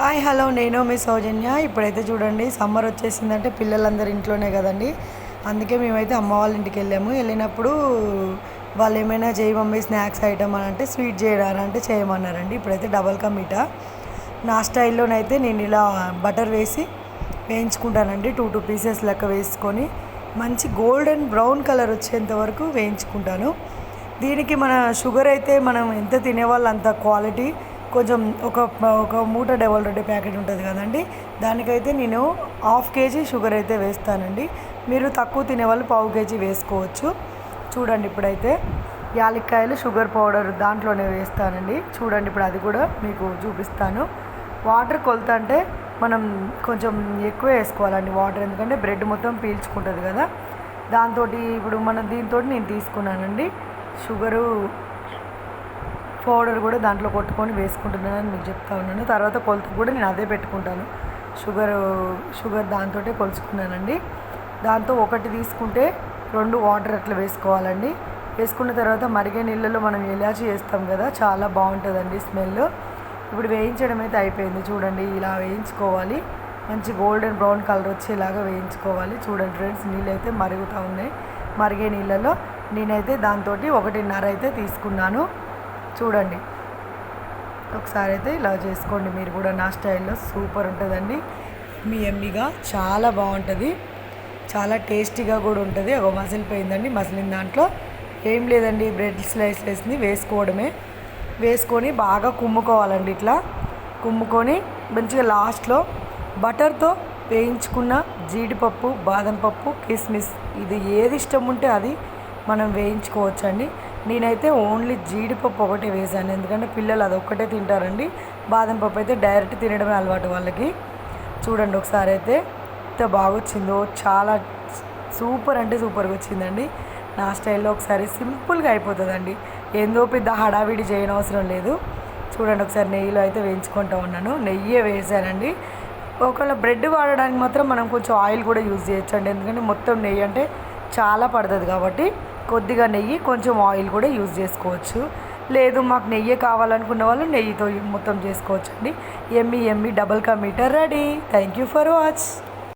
Hi hello నేను మీ సౌజన్య. ఇప్పుడైతే చూడండి సమ్మర్ వచ్చేసిందంటే పిల్లలందరూ ఇంట్లోనే కదండి. అందుకే మేమైతే అమ్మ వాళ్ళ ఇంటికి వెళ్ళాము. వెళ్ళినప్పుడు వాళ్ళు ఏమైనా చేయి మమ్మీ స్నాక్స్ ఐటమ్ అని అంటే స్వీట్ చేయడానికి అంటే చేయమన్నారండి. ఇప్పుడైతే డబల్ కా నా స్టైల్లోనైతే నేను ఇలా బటర్ వేసి వేయించుకుంటానండి. టూ టూ పీసెస్ లెక్క వేసుకొని మంచి గోల్డెన్ బ్రౌన్ కలర్ వచ్చేంత వరకు వేయించుకుంటాను. దీనికి మన షుగర్ అయితే మనం ఎంత తినేవాళ్ళు అంత క్వాలిటీ కొంచెం ఒక ఒక మూట డబల్ రొట్టె ప్యాకెట్ ఉంటుంది కదండి. దానికైతే నేను హాఫ్ కేజీ షుగర్ అయితే వేస్తానండి. మీరు తక్కువ తినే వాళ్ళు పావు కేజీ వేసుకోవచ్చు. చూడండి ఇప్పుడైతే యాలక్కాయలు షుగర్ పౌడర్ దాంట్లోనే వేస్తానండి. చూడండి ఇప్పుడు అది కూడా మీకు చూపిస్తాను. వాటర్ కొలత అంటే మనం కొంచెం ఎక్కువ వేసుకోవాలండి వాటర్. ఎందుకంటే బ్రెడ్ మొత్తం పీల్చుకుంటుంది కదా. దాంతో ఇప్పుడు మనం దీంతో నేను తీసుకున్నానండి. షుగరు పౌడర్ కూడా దాంట్లో కొట్టుకొని వేసుకుంటున్నానని మీకు చెప్తా ఉన్నాను. తర్వాత కొలత కూడా నేను అదే పెట్టుకుంటాను. షుగర్ షుగర్ దాంతో కొలుచుకున్నానండి. దాంతో ఒకటి తీసుకుంటే రెండు వాటర్ అట్లా వేసుకోవాలండి. వేసుకున్న తర్వాత మరిగే నీళ్ళలో మనం ఇలాచి వేస్తాం కదా చాలా బాగుంటుందండి స్మెల్. ఇప్పుడు వేయించడం అయితే అయిపోయింది చూడండి ఇలా వేయించుకోవాలి. మంచి గోల్డెన్ బ్రౌన్ కలర్ వచ్చేలాగా వేయించుకోవాలి. చూడండి ఫ్రెండ్స్ నీళ్ళు అయితే మరుగుతూ ఉన్నాయి. మరిగే నీళ్ళలో నేనైతే దాంతో ఒకటిన్నర అయితే తీసుకున్నాను. చూడండి. ఒకసారి అయితే ఇలా చేసుకోండి. మీరు కూడా నా స్టైల్లో సూపర్ ఉంటుందండి. మీ ఎమ్మిగా చాలా బాగుంటుంది. చాలా టేస్టీగా కూడా ఉంటుంది. ఒక మసిలిపోయిందండి మసిలిన దాంట్లో ఏం లేదండి. బ్రెడ్ స్లైస్ వేసింది. వేసుకోవడమే. వేసుకొని బాగా కుమ్ముకోవాలండి ఇట్లా. కుమ్ముకొని మంచిగా లాస్ట్లో బటర్తో వేయించుకున్న జీడిపప్పు బాదం పప్పు కిస్మిస్ ఇది ఏది ఇష్టం ఉంటే అది మనం వేయించుకోవచ్చండి. నేనైతే ఓన్లీ జీడిపప్పు ఒకటే వేసాను ఎందుకంటే పిల్లలు అది తింటారండి. బాదం పప్పు అయితే డైరెక్ట్ తినడమే అలవాటు వాళ్ళకి. చూడండి ఒకసారి అయితే ఎంత బాగా వచ్చిందో చాలా సూపర్ అంటే సూపర్గా వచ్చిందండి. నా స్టైల్లో ఒకసారి సింపుల్గా అయిపోతుందండి. ఏందో పెద్ద హడావిడి చేయని అవసరం లేదు. చూడండి ఒకసారి నెయ్యిలో అయితే వేయించుకుంటూ ఉన్నాను. నెయ్యే వేసానండి ఒకవేళ బ్రెడ్ వాడడానికి మాత్రం మనం కొంచెం ఆయిల్ కూడా యూజ్ చేయొచ్చండి. ఎందుకంటే మొత్తం నెయ్యి అంటే చాలా పడుతుంది కాబట్టి కొద్దిగా నెయ్యి కొంచెం ఆయిల్ కూడా యూజ్ చేసుకోవచ్చు. లేదు మాకు నెయ్యి కావాలనుకున్న వాళ్ళు నెయ్యితో మొత్తం చేసుకోవచ్చండి. ఎమ్మి ఎమ్మి డబల్ కా metre ready. Thank you for watch.